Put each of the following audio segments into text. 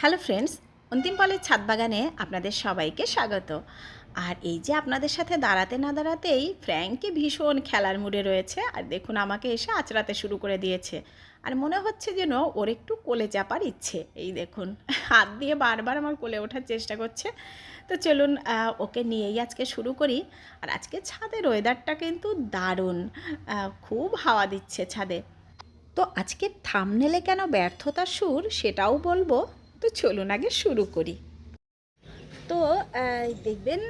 Hello friends, অন্তিম পলের ছাদ বাগানে আপনাদের সবাইকে স্বাগত। আর এই যে আপনাদের সাথে দাঁড়াতে না দাঁড়াতেই ফ্র্যাঙ্কি ভীষণ খেলার মুডে রয়েছে, আর দেখুন আমাকে এসে আঁচড়াতে শুরু করে দিয়েছে। আর মনে হচ্ছে যেন ওর একটু কোলে চাপার ইচ্ছে, এই দেখুন, হাত দিয়ে বারবার আমার কোলে ওঠার চেষ্টা করছে। তো চলুন ওকে নিয়েই আজকে শুরু করি। আর আজকে ছাদের ওয়েদারটা কিন্তু দারুণ খুব হাওয়া দিচ্ছে ছাদে। তো আজকে থামনেলে কেন ব্যর্থতার সুর সেটাও বলব। তো চলুন আগে শুরু করি। তো দেখবেন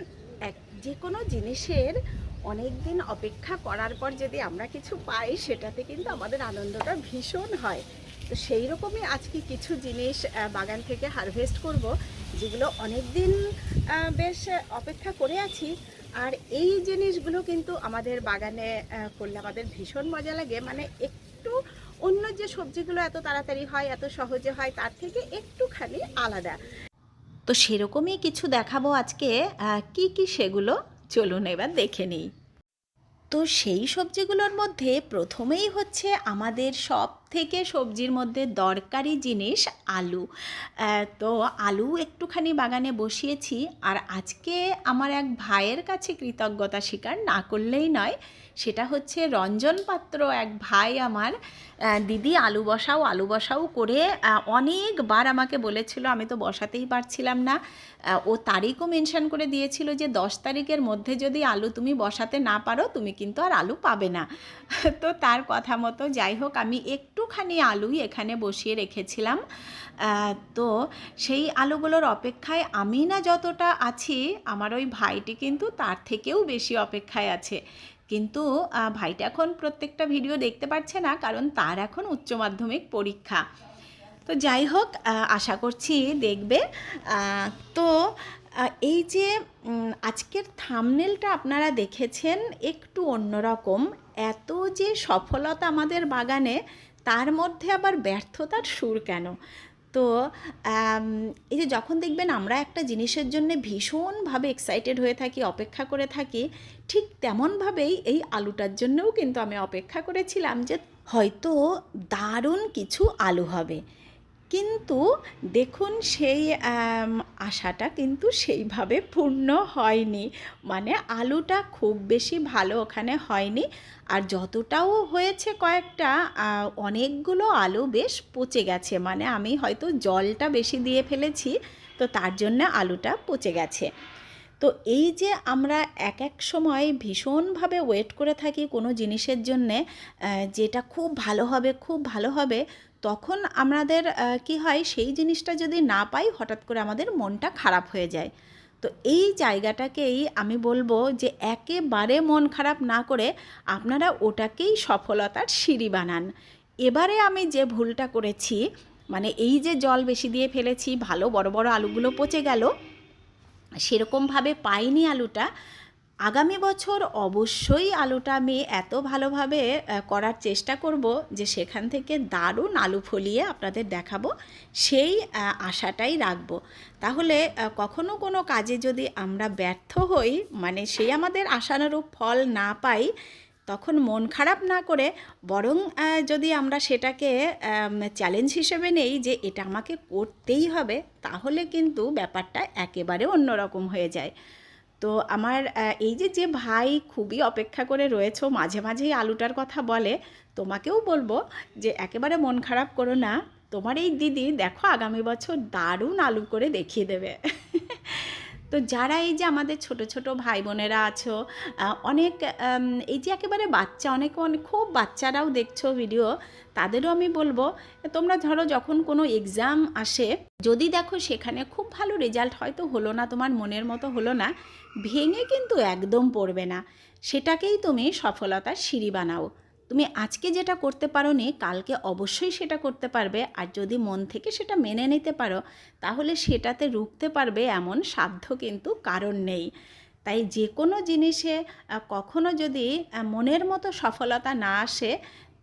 এক, যে কোনো জিনিসের অনেক দিন অপেক্ষা করার পর যদি আমরা কিছু পাই, সেটাতে কিন্তু আমাদের আনন্দটা ভীষণ হয়। তো সেই রকমই আজকে কিছু জিনিস বাগান থেকে হারভেস্ট করব, যেগুলো অনেক দিন বেশ অপেক্ষা করে আছি। আর এই জিনিসগুলো কিন্তু আমাদের বাগানে করলে আমাদের ভীষণ মজা লাগে। মানে একটু অন্য যে সবজিগুলো এত তাড়াতাড়ি হয়, এত সহজে হয়, তার থেকে একটুখানি আলাদা। তো সেরকমই কিছু দেখাবো আজকে। কি কি সেগুলো? চলুন এবার দেখে নিই। তো সেই সবজিগুলোর মধ্যে প্রথমেই হচ্ছে আমাদের সব থেকে সবজির মধ্যে দরকারি জিনিস আলু। তো আলু একটুখানি বাগানে বসিয়েছি আর আজকে আমার এক ভাইয়ের কাছে কৃতজ্ঞতা স্বীকার না করলেই নয়, সেটা হচ্ছে রঞ্জন পাত্র এক ভাই আমার দিদি আলু বসাও আলু বসাও করে অনেকবার আমাকে বলেছিল, আমি তো বসাতেই পারছিলাম না ও তারিখও মেনশন করে দিয়েছিল যে দশ তারিখের মধ্যে যদি আলু তুমি বসাতে না পারো, তুমি কিন্তু আর আলু পাবে না। তো তার কথা মতো যাই হোক, আমি একটুখানি আলুই এখানে বসিয়ে রেখেছিলাম। তো সেই আলুগুলোর অপেক্ষায় আমি না যতটা আছি, আমার ওই ভাইটি কিন্তু তার থেকেও বেশি অপেক্ষায় আছে। কিন্তু ভাইটা এখন প্রত্যেকটা ভিডিও দেখতে পাচ্ছে না, কারণ তার এখন উচ্চ মাধ্যমিক পরীক্ষা। তো যাই হোক আশা করছি দেখবে। তো এই যে আজকের থামনেলটা আপনারা দেখেছেন একটু অন্যরকম। এত যে সফলতা আমাদের বাগানে তার মধ্যে আবার ব্যর্থতার সুর কেন? তো এই যে যখন দেখবেন আমরা একটা জিনিসের জন্য ভীষণভাবে এক্সাইটেড হয়ে থাকি, অপেক্ষা করে থাকি, ঠিক তেমনভাবেই এই আলুটার জন্যও কিন্তু আমি অপেক্ষা করেছিলাম যে হয়তো দারুণ কিছু আলু হবে। কিন্তু দেখুন সেই আশাটা কিন্তু সেইভাবে পূর্ণ হয়নি। মানে আলুটা খুব বেশি ভালো ওখানে হয়নি। আর যতটাও হয়েছে কয়েকটা অনেকগুলো আলু বেশ পচে গেছে। মানে আমি হয়তো জলটা বেশি দিয়ে ফেলেছি, তো তার জন্য আলুটা পচে গেছে। তো এই যে আমরা এক এক সময় ভীষণভাবে ওয়েট করে থাকি কোনো জিনিসের জন্যে যেটা খুব ভালো হবে, খুব ভালো হবে, তখন আমাদের কি হয়, সেই জিনিসটা যদি না পাই, হঠাৎ করে আমাদের মনটা খারাপ হয়ে যায়। তো এই জায়গাটাকেই আমি বলব যে একেবারে মন খারাপ না করে আপনারা ওটাকেই সফলতার সিঁড়ি বানান। এবারে আমি যে ভুলটা করেছি মানে এই যে জল বেশি দিয়ে ফেলেছি, ভালো বড় বড় আলুগুলো পচে গেল সেরকমভাবে পাইনি আলুটা। আগামী বছর অবশ্যই আলুটা আমি এত ভালোভাবে করার চেষ্টা করব যে সেখান থেকে দারুণ আলু ফলিয়ে আপনাদের দেখাবো। সেই আশাটাই রাখব। তাহলে কখনো কোনো কাজে যদি আমরা ব্যর্থ হই মানে সেই আমাদের আশানুরূপ ফল না পাই তখন মন খারাপ না করে বরং যদি আমরা সেটাকে চ্যালেঞ্জ হিসেবে নেই যে এটা আমাকে করতেই হবে, তাহলে কিন্তু ব্যাপারটা একেবারে অন্যরকম হয়ে যায়। তো আমার এই যে যে ভাই খুবই অপেক্ষা করে রয়েছো মাঝে মাঝেই আলুটার কথা বলে, তোমাকেও বলব যে একেবারে মন খারাপ করো না, তোমার এই দিদি দেখো আগামী বছর দারুণ আলু করে দেখিয়ে দেবে। তো যারা এই যে আমাদের ছোট ছোট ভাই বোনেরা আছো অনেক এই যে একেবারে বাচ্চা, অনেক অনেক, খুব বাচ্চারাও দেখছ ভিডিও তাদেরও আমি বলব, তোমরা ধরো যখন কোনো এক্সাম আসে, যদি দেখো সেখানে খুব ভালো রেজাল্ট হয়তো হলো না, তোমার মনের মতো হলো না, ভেঙে কিন্তু একদম পড়বে না। সেটাকেই তুমি সফলতার সিঁড়ি বানাও। তুমি আজকে যেটা করতে পারো নি কালকে অবশ্যই সেটা করতে পারবে। আর যদি মন থেকে সেটা মেনে নিতে পারো, তাহলে সেটাতে রুখতে পারবে এমন সাধ্য কিন্তু কারণ নেই। তাই যে কোনো জিনিসে কখনো যদি মনের মতো সফলতা না আসে,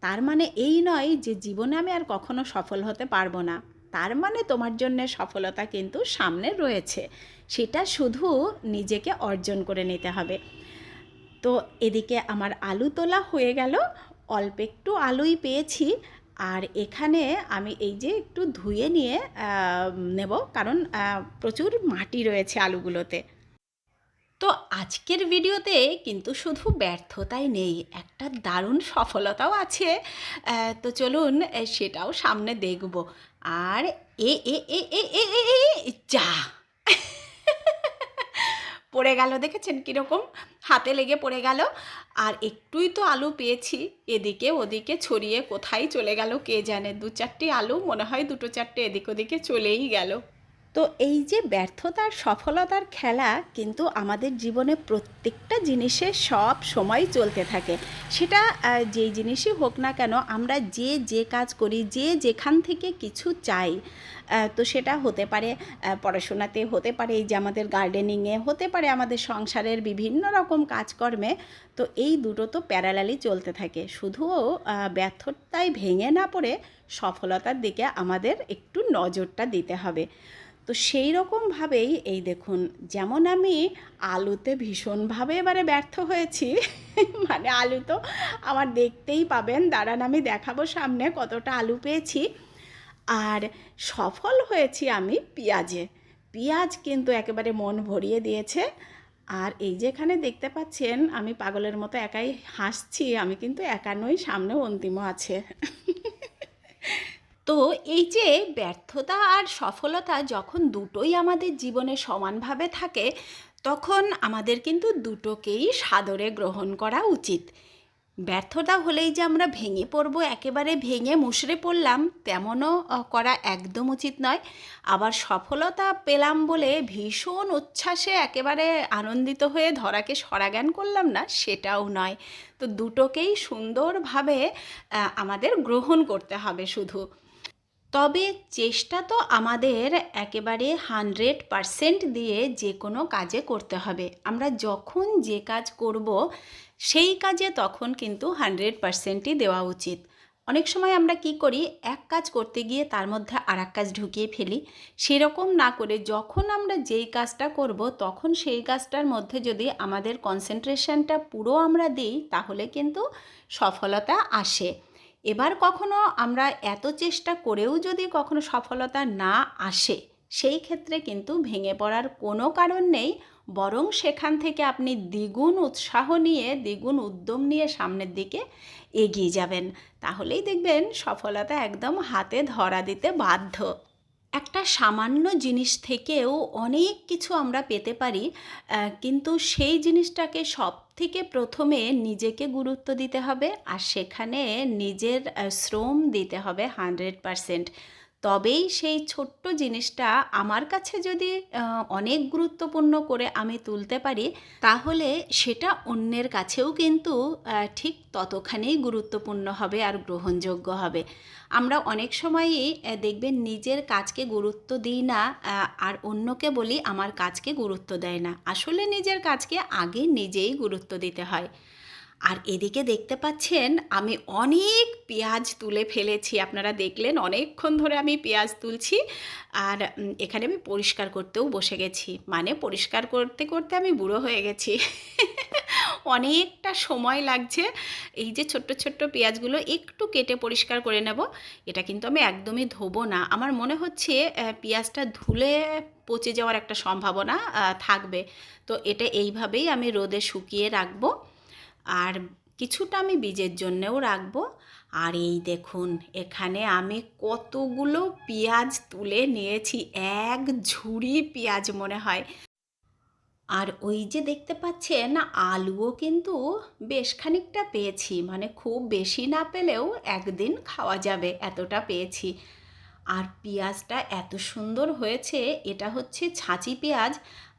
তার মানে এই নয় যে জীবনে আমি আর কখনো সফল হতে পারব না। তার মানে তোমার জন্য সফলতা কিন্তু সামনে রয়েছে। সেটা শুধু নিজেকে অর্জন করে নিতে হবে। তো এদিকে আমার আলু তোলা হয়ে গেল। অল্প একটু আলুই পেয়েছি আর এখানে আমি এই যে একটু ধুয়ে নিয়ে নেব কারণ প্রচুর মাটি রয়েছে আলুগুলোতে। তো আজকের ভিডিওতে কিন্তু শুধু ব্যর্থতাই নেই একটা দারুণ সফলতাও আছে। তো চলুন সেটাও সামনে দেখব। আর এ এ এ এ, এ, যা! পড়ে গেল, দেখেছেন কীরকম? হাতে লেগে পড়ে গেল। আর একটুই তো আলু পেয়েছি, এদিকে ওদিকে ছড়িয়ে কোথায় চলে গেল কে জানে? দু চারটে আলু, মনে হয় দুটো চারটে এদিক ওদিকে চলেই গেল। তো এই যে ব্যর্থতার সফলতার খেলা কিন্তু আমাদের জীবনে প্রত্যেকটা জিনিসে সব সময় চলতে থাকে। সেটা যেই জিনিসই হোক না কেন আমরা যে যে কাজ করি যে যেখান থেকে কিছু চাই তো সেটা হতে পারে পড়াশোনাতে হতে পারে এই যে আমাদের গার্ডেনিংয়ে হতে পারে আমাদের সংসারের বিভিন্ন রকম কাজকর্মে তো এই দুটো তো প্যারালালি চলতে থাকে। শুধু আহ, ব্যর্থতায় ভেঙে না পড়ে সফলতার দিকে আমাদের একটু নজরটা দিতে হবে। তো সেই রকমভাবেই এই দেখুন, যেমন আমি আলুতে ভীষণভাবে এবারে ব্যর্থ হয়েছি মানে আলু তো আমার দেখতেই পাবেন, দাঁড়ান আমি দেখাবো সামনে কতটা আলু পেয়েছি। আর সফল হয়েছি আমি পেঁয়াজে, পেঁয়াজ কিন্তু একেবারে মন ভরিয়ে দিয়েছে। আর এই যেখানে দেখতে পাচ্ছেন, আমি পাগলের মতো একাই হাসছি, আমি কিন্তু একা নই সামনে অন্তিমও আছে। তো এই যে ব্যর্থতা আর সফলতা যখন দুটোই আমাদের জীবনে সমানভাবে থাকে, তখন আমাদের কিন্তু দুটোকেই সাদরে গ্রহণ করা উচিত। ব্যর্থতা হলেই যে আমরা ভেঙে পড়ব, একেবারে ভেঙে মুষড়ে পড়লাম, তেমনও করা একদম উচিত নয়। আবার সফলতা পেলাম বলে ভীষণ উচ্ছ্বাসে একেবারে আনন্দিত হয়ে ধরাকে সরাজ্ঞান করলাম না, সেটাও নয়। তো দুটোকেই সুন্দরভাবে আমাদের গ্রহণ করতে হবে শুধু। তবে চেষ্টা তো আমাদের একেবারে হান্ড্রেড পারসেন্ট দিয়ে যে কোনো কাজে করতে হবে। আমরা যখন যে কাজ করব, সেই কাজে তখন কিন্তু হান্ড্রেড পারসেন্টই দেওয়া উচিত। অনেক সময় আমরা কি করি, এক কাজ করতে গিয়ে তার মধ্যে আর এক কাজ ঢুকিয়ে ফেলি। সেরকম না করে যখন আমরা যেই কাজটা করব, তখন সেই কাজটার মধ্যে যদি আমাদের কনসেন্ট্রেশনটা পুরো আমরা দিই, তাহলে কিন্তু সফলতা আসে। এবার কখনো আমরা এত চেষ্টা করেও যদি কখনো সফলতা না আসে, সেই ক্ষেত্রে কিন্তু ভেঙে পড়ার কোনো কারণ নেই। বরং সেখান থেকে আপনি দ্বিগুণ উৎসাহ নিয়ে, দ্বিগুণ উদ্যম নিয়ে সামনের দিকে এগিয়ে যাবেন। তাহলেই দেখবেন সফলতা একদম হাতে ধরা দিতে বাধ্য। একটা সামান্য জিনিস থেকেও অনেক কিছু আমরা পেতে পারি কিন্তু সেই জিনিসটাকে সব থেকে প্রথমে নিজেকে গুরুত্ব দিতে হবে আর সেখানে নিজের শ্রম দিতে হবে হান্ড্রেড পারসেন্ট তবেই সেই ছোট্ট জিনিসটা আমার কাছে যদি অনেক গুরুত্বপূর্ণ করে আমি তুলতে পারি, তাহলে সেটা অন্যের কাছেও কিন্তু ঠিক ততখানি গুরুত্বপূর্ণ হবে আর গ্রহণযোগ্য হবে। আমরা অনেক সময়ই দেখবেন নিজের কাজকে গুরুত্ব দিই না আর অন্যকে বলি আমার কাজকে গুরুত্ব দেয় না। আসলে নিজের কাজকে আগে নিজেই গুরুত্ব দিতে হয়। আর এদিকে দেখতে পাচ্ছেন, আমি অনেক পেঁয়াজ তুলে ফেলেছি। আপনারা দেখলেন, অনেকক্ষণ ধরে আমি পেঁয়াজ তুলছি। আর এখানে আমি পরিষ্কার করতেও বসে গেছি। মানে পরিষ্কার করতে করতে আমি বুড়ো হয়ে গেছি। অনেকটা সময় লাগছে। এই যে ছোট্ট ছোট্ট পেঁয়াজগুলো একটু কেটে পরিষ্কার করে নেব। এটা কিন্তু আমি একদমই ধোবো না। আমার মনে হচ্ছে পেঁয়াজটা ধুলে পচে যাওয়ার একটা সম্ভাবনা থাকবে। তো এটা এইভাবেই আমি রোদে শুকিয়ে রাখব। আর কিছুটা আমি বীজের জন্যেও রাখব। আর এই দেখুন, এখানে আমি কতগুলো পেঁয়াজ তুলে নিয়েছি, এক ঝুড়ি পেঁয়াজ মনে হয়। আর ওই যে দেখতে পাচ্ছেন, আলুও কিন্তু বেশ খানিকটা পেয়েছি মানে খুব বেশি না পেলেও একদিন খাওয়া যাবে, এতটা পেয়েছি। আর পেঁয়াজটা এত সুন্দর হয়েছে, এটা হচ্ছে ছাঁচি পেঁয়াজ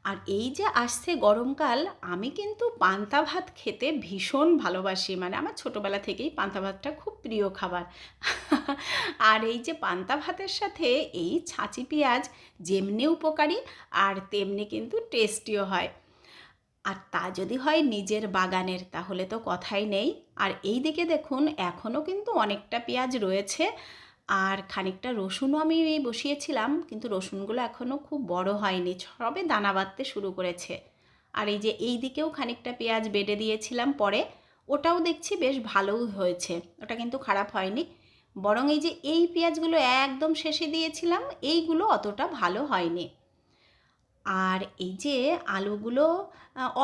আর এই যে আসছে গরমকাল, আমি কিন্তু পান্তা ভাত খেতে ভীষণ ভালোবাসি। মানে আমার ছোটোবেলা থেকেই পান্তা ভাতটা খুব প্রিয় খাবার। আর এই যে পান্তা ভাতের সাথে এই ছাঁচি পেঁয়াজ যেমনি উপকারী আর তেমনি কিন্তু টেস্টিও হয়। আর তা যদি হয় নিজের বাগানের, তাহলে তো কথাই নেই। আর এই দিকে দেখুন, এখনও কিন্তু অনেকটা পেঁয়াজ রয়েছে। আর খানিকটা রসুনও আমি বসিয়েছিলাম, কিন্তু রসুনগুলো এখনও খুব বড় হয়নি, সবে দানা বাঁধতে শুরু করেছে। আর এই যে এই দিকেও খানিকটা পেঁয়াজ বেটে দিয়েছিলাম পরে, ওটাও দেখছি বেশ ভালোই হয়েছে, ওটা কিন্তু খারাপ হয়নি। বরং এই যে এই পেঁয়াজগুলো একদম শেষে দিয়েছিলাম, এইগুলো অতটা ভালো হয়নি। আর এই যে আলুগুলো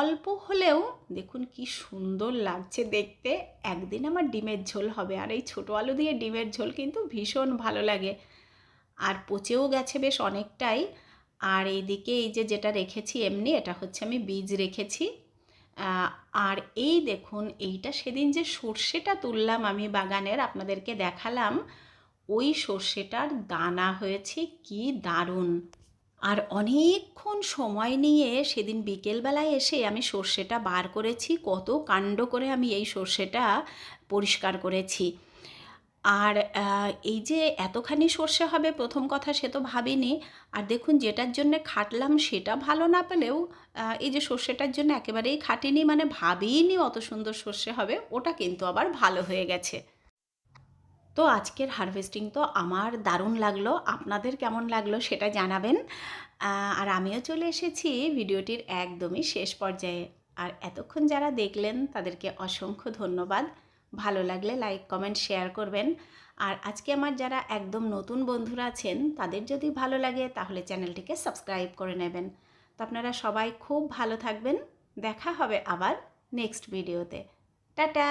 অল্প হলেও দেখুন কি সুন্দর লাগছে দেখতে। একদিন আমার ডিমের ঝোল হবে আর এই ছোটো আলু দিয়ে ডিমের ঝোল কিন্তু ভীষণ ভালো লাগে। আর পচেও গেছে বেশ অনেকটাই। আর এইদিকে এই যে যেটা রেখেছি এমনি, এটা হচ্ছে আমি বীজ রেখেছি। আর এই দেখুন, এইটা সেদিন যে সর্ষেটা তুললাম আমি বাগানের, আপনাদেরকে দেখালাম, ওই সর্ষেটার দানা হয়েছে, কি দারুণ! আর অনেকক্ষণ সময় নিয়ে সেদিন বিকেলবেলায় এসে আমি সর্ষেটা বার করেছি, কত কাণ্ড করে আমি এই সর্ষেটা পরিষ্কার করেছি। আর এই যে এতখানি সর্ষে হবে প্রথম কথা সে তো ভাবিনি। আর দেখুন যেটার জন্য খাটলাম সেটা ভালো না পেলেও এই যে সর্ষেটার জন্য একেবারেই খাটিনি মানে ভাবিনি অত সুন্দর সর্ষে হবে, ওটা কিন্তু আবার ভালো হয়ে গেছে। তো আজকের হারভেস্টিং তো আমার দারুণ লাগল। আপনাদের কেমন লাগল সেটা জানাবেন। আর আমিও চলে এসেছি ভিডিওটির একদমই শেষ পর্যায়ে। আর এতক্ষণ যারা দেখলেন তাদেরকে অসংখ্য ধন্যবাদ। ভালো লাগলে লাইক, কমেন্ট, শেয়ার করবেন। আর আজকে আমার যারা একদম নতুন বন্ধুরা আছেন, তাদের যদি ভালো লাগে তাহলে চ্যানেলটিকে সাবস্ক্রাইব করে নেবেন। তো আপনারা সবাই খুব ভালো থাকবেন। দেখা হবে আবার নেক্সট ভিডিওতে। টাটা!